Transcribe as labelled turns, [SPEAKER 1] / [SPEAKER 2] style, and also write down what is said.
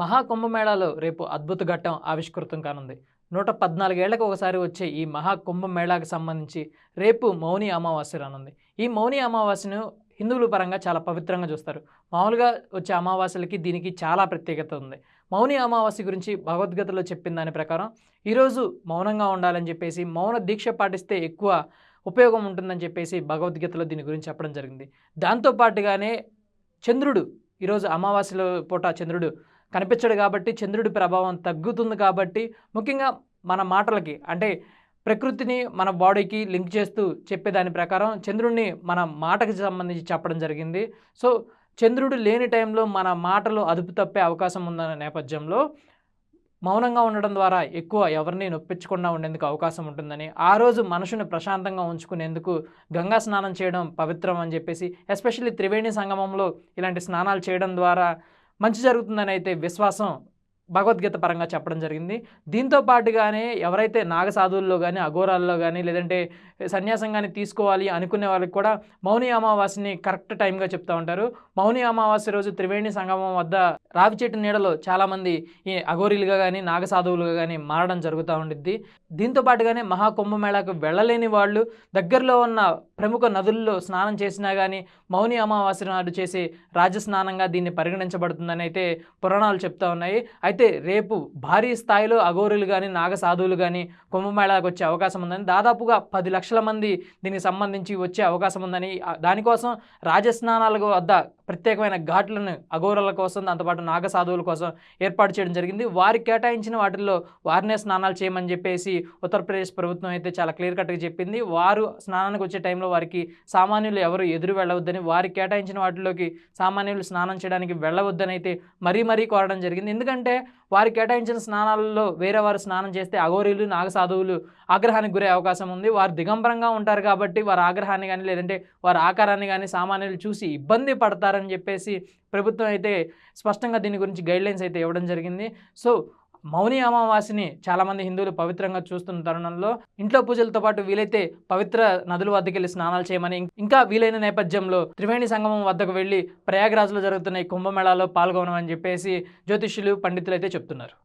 [SPEAKER 1] మహాకుంభమేళాలో రేపు అద్భుత ఘట్టం ఆవిష్కృతం కానుంది. నూట పద్నాలుగేళ్ళకు ఒకసారి వచ్చే ఈ మహాకుంభమేళాకు సంబంధించి రేపు మౌని అమావాస్య రానుంది. ఈ మౌని అమావాస్యను హిందువుల పరంగా చాలా పవిత్రంగా చూస్తారు. మామూలుగా వచ్చే అమావాస్యలకి దీనికి చాలా ప్రత్యేకత ఉంది. మౌని అమావాస్య గురించి భగవద్గీతలో చెప్పిన దాని ప్రకారం ఈరోజు మౌనంగా ఉండాలని చెప్పేసి మౌన దీక్ష పాటిస్తే ఎక్కువ ఉపయోగం ఉంటుందని చెప్పేసి భగవద్గీతలో దీని గురించి చెప్పడం జరిగింది. దాంతోపాటుగానే చంద్రుడు ఈరోజు అమావాస్యలో పూట చంద్రుడు కనిపించడు కాబట్టి చంద్రుడి ప్రభావం తగ్గుతుంది కాబట్టి ముఖ్యంగా మన మాటలకి అంటే ప్రకృతిని మన బాడీకి లింక్ చేస్తూ చెప్పేదాని ప్రకారం చంద్రుడిని మన మాటకి సంబంధించి చెప్పడం జరిగింది. సో చంద్రుడు లేని టైంలో మన మాటలు అదుపు తప్పే అవకాశం ఉందన్న నేపథ్యంలో మౌనంగా ఉండడం ద్వారా ఎక్కువ ఎవరిని నొప్పించకుండా ఉండేందుకు అవకాశం ఉంటుందని ఆ రోజు మనసుని ప్రశాంతంగా ఉంచుకునేందుకు గంగా స్నానం చేయడం పవిత్రం అని చెప్పేసి ఎస్పెషల్లీ త్రివేణి సంగమంలో ఇలాంటి స్నానాలు చేయడం ద్వారా మంచి జరుగుతుందని అయితే విశ్వాసం భగవద్గీత పరంగా చెప్పడం జరిగింది. దీంతో పాటుగానే ఎవరైతే నాగసాధువుల్లో కానీ అఘోరాల్లో కానీ లేదంటే సన్యాసం కానీ తీసుకోవాలి అనుకునే వాళ్ళకి కూడా మౌని అమావాస్యని కరెక్ట్ టైంగా చెప్తూ ఉంటారు. మౌని అమావాస్య రోజు త్రివేణి సంగమం వద్ద రావి చెట్టు నీడలో చాలామంది ఈ అఘోరీలుగా కానీ నాగసాధువులుగా కానీ మారడం జరుగుతూ ఉండిద్ది. దీంతో పాటుగానే మహాకుంభమేళాకు వెళ్ళలేని వాళ్ళు దగ్గరలో ఉన్న ప్రముఖ నదుల్లో స్నానం చేసినా కానీ మౌని అమావాస్య నాడు చేసే రాజస్నానంగా దీన్ని పరిగణించబడుతుందని అయితే పురాణాలు చెప్తా ఉన్నాయి. అయితే రేపు భారీ స్థాయిలో అఘోరులు కానీ నాగసాధువులు కానీ కుంభమేళాకు వచ్చే అవకాశం ఉందని దాదాపుగా పది లక్షల మంది దీనికి సంబంధించి వచ్చే అవకాశం ఉందని దానికోసం రాజస్నానాలకు వద్ద ప్రత్యేకమైన ఘాట్లను అఘోరల కోసం దాంతోపాటు నాగ సాధువుల కోసం ఏర్పాటు చేయడం జరిగింది. వారికి కేటాయించిన వాటిల్లో వారినే స్నానాలు చేయమని చెప్పేసి ఉత్తరప్రదేశ్ ప్రభుత్వం అయితే చాలా క్లియర్ కట్గా చెప్పింది. వారు స్నానానికి వచ్చే టైంలో వారికి సామాన్యులు ఎవరు ఎదురు వెళ్ళవద్దని వారి కేటాయించిన వాటిలోకి సామాన్యులు స్నానం చేయడానికి వెళ్ళవద్దని అయితే మరీ మరీ కోరడం జరిగింది. ఎందుకంటే వారి కేటాయించిన స్నానాలలో వేరే వారు స్నానం చేస్తే అఘోరీలు నాగసాధువులు ఆగ్రహానికి గురే అవకాశం ఉంది. వారు దిగంబరంగా ఉంటారు కాబట్టి వారి ఆగ్రహాన్ని కానీ లేదంటే వారి ఆకారాన్ని కానీ సామాన్యులు చూసి ఇబ్బంది పడతారని చెప్పేసి ప్రభుత్వం అయితే స్పష్టంగా దీని గురించి గైడ్లైన్స్ అయితే ఇవ్వడం జరిగింది. సో మౌని అమావాస్యని చాలామంది హిందువులు పవిత్రంగా చూస్తున్న తరుణంలో ఇంట్లో పూజలతో పాటు వీలైతే పవిత్ర నదుల వద్దకు వెళ్ళి స్నానాలు చేయమని ఇంకా వీలైన నేపథ్యంలో త్రివేణి సంగమం వద్దకు వెళ్ళి ప్రయాగరాజ్లో జరుగుతున్న ఈ కుంభమేళాలో పాల్గొనమని చెప్పేసి జ్యోతిష్యులు పండితులు అయితే చెప్తున్నారు.